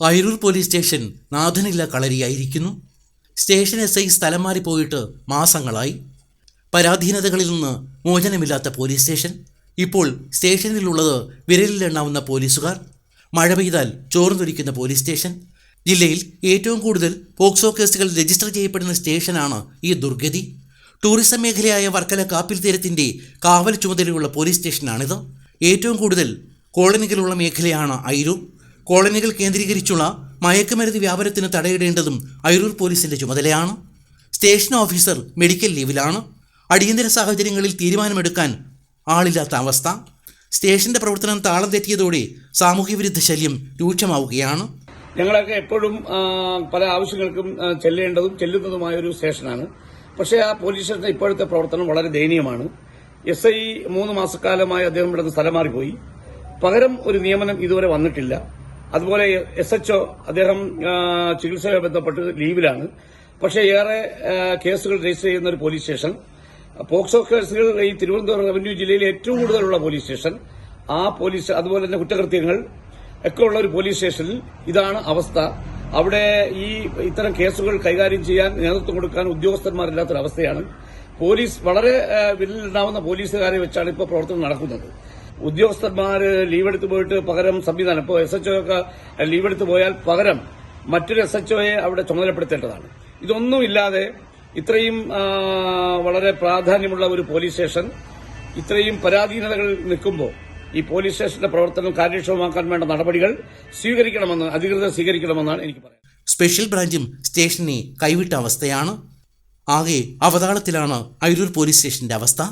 Ayiroor police station നാഥനില്ല കളരിയായിരിക്കുന്നു. Station S I സ്ഥലം മാറി പോയിട്ട് മാസങ്ങളായി. പരാധീനതകളിൽ നിന്ന് മോചനമില്ലാത്ത പോലീസ് സ്റ്റേഷൻ. ഇപ്പോൾ സ്റ്റേഷനിലുള്ളത് വിരലിലെണ്ണാവുന്ന പോലീസുകാർ. മഴ പെയ്താൽ ചോർന്നൊലിക്കുന്ന പോലീസ് സ്റ്റേഷൻ. ജില്ലയിൽ ഏറ്റവും കൂടുതൽ പോക്സോ കേസുകൾ രജിസ്റ്റർ ചെയ്യപ്പെടുന്ന സ്റ്റേഷനാണ് ഈ ദുർഗതി. ടൂറിസം മേഖലയായ വർക്കല കാപ്പിൽ തീരത്തിന്റെ കാവൽ ചുമതലയുള്ള പോലീസ് സ്റ്റേഷനാണിത്. ഏറ്റവും കൂടുതൽ കോളനികളുള്ള മേഖലയാണ് അയിരൂർ. കോളനികൾ കേന്ദ്രീകരിച്ചുള്ള മയക്കുമരുന്ന് വ്യാപാരത്തിന് തടയിടേണ്ടതും അയിരൂർ പോലീസിന്റെ ചുമതലയാണ്. സ്റ്റേഷൻ ഓഫീസർ മെഡിക്കൽ ലീവിലാണ്. അടിയന്തര സാഹചര്യങ്ങളിൽ തീരുമാനമെടുക്കാൻ ആളില്ലാത്ത അവസ്ഥ. സ്റ്റേഷന്റെ പ്രവർത്തനം താളം തെറ്റിയതോടെ സാമൂഹ്യ വിരുദ്ധ ശല്യം രൂക്ഷമാവുകയാണ്. ഞങ്ങളൊക്കെ എപ്പോഴും പല ആവശ്യങ്ങൾക്കും ചെല്ലേണ്ടതും ചെല്ലുന്നതുമായ ഒരു സ്റ്റേഷനാണ്. പക്ഷേ ആ പോലീസ് സ്റ്റേഷന്റെ ഇപ്പോഴത്തെ പ്രവർത്തനം വളരെ ദയനീയമാണ്. എസ് ഐ മൂന്ന് മാസക്കാലമായി അദ്ദേഹം ഇവിടെ നിന്ന് സ്ഥലം മാറിപ്പോയി. പകരം ഒരു നിയമനം ഇതുവരെ വന്നിട്ടില്ല. അതുപോലെ എസ് എച്ച് അദ്ദേഹം ചികിത്സയുമായി ബന്ധപ്പെട്ട് ലീവിലാണ്. പക്ഷേ ഏറെ കേസുകൾ രജിസ്റ്റർ ചെയ്യുന്ന ഒരു പോലീസ് സ്റ്റേഷൻ. പോക്സോ കേസുകൾ ഈ തിരുവനന്തപുരം റവന്യൂ ജില്ലയിലെ ഏറ്റവും കൂടുതലുള്ള പോലീസ് സ്റ്റേഷൻ. ആ പോലീസ് അതുപോലെ തന്നെ കുറ്റകൃത്യങ്ങൾ ഒക്കെ ഉള്ള ഒരു പോലീസ് സ്റ്റേഷനിൽ ഇതാണ് അവസ്ഥ. അവിടെ ഈ ഇത്തരം കേസുകൾ കൈകാര്യം ചെയ്യാൻ നേതൃത്വം കൊടുക്കാൻ ഉദ്യോഗസ്ഥന്മാരില്ലാത്തൊരവസ്ഥയാണ്. പോലീസ് വളരെ വിരലിലുണ്ടാവുന്ന പോലീസുകാരെ വെച്ചാണ് ഇപ്പോൾ പ്രവർത്തനം നടക്കുന്നത്. ഉദ്യോഗസ്ഥന്മാർ ലീവെടുത്ത് പോയിട്ട് പകരം സംവിധാനം. ഇപ്പോൾ എസ് എച്ച് ഒക്കെ ലീവെടുത്ത് പോയാൽ പകരം മറ്റൊരു എസ് എച്ച് അവിടെ ചുമതലപ്പെടുത്തേണ്ടതാണ്. ഇതൊന്നുമില്ലാതെ ഇത്രയും വളരെ പ്രാധാന്യമുള്ള ഒരു പോലീസ് സ്റ്റേഷൻ ഇത്രയും പരാധീനതകൾ നിൽക്കുമ്പോൾ ഈ പോലീസ് സ്റ്റേഷന്റെ പ്രവർത്തനം കാര്യക്ഷമമാക്കാൻ വേണ്ട നടപടികൾ സ്വീകരിക്കണമെന്ന് അധികൃതർ സ്വീകരിക്കണമെന്നാണ് എനിക്ക് പറയുന്നത് സ്പെഷ്യൽ ബ്രാഞ്ചും സ്റ്റേഷനെ കൈവിട്ട അവസ്ഥയാണ്. ആകെ അവതാളത്തിലാണ് അയിരൂർ പോലീസ് സ്റ്റേഷന്റെ അവസ്ഥ.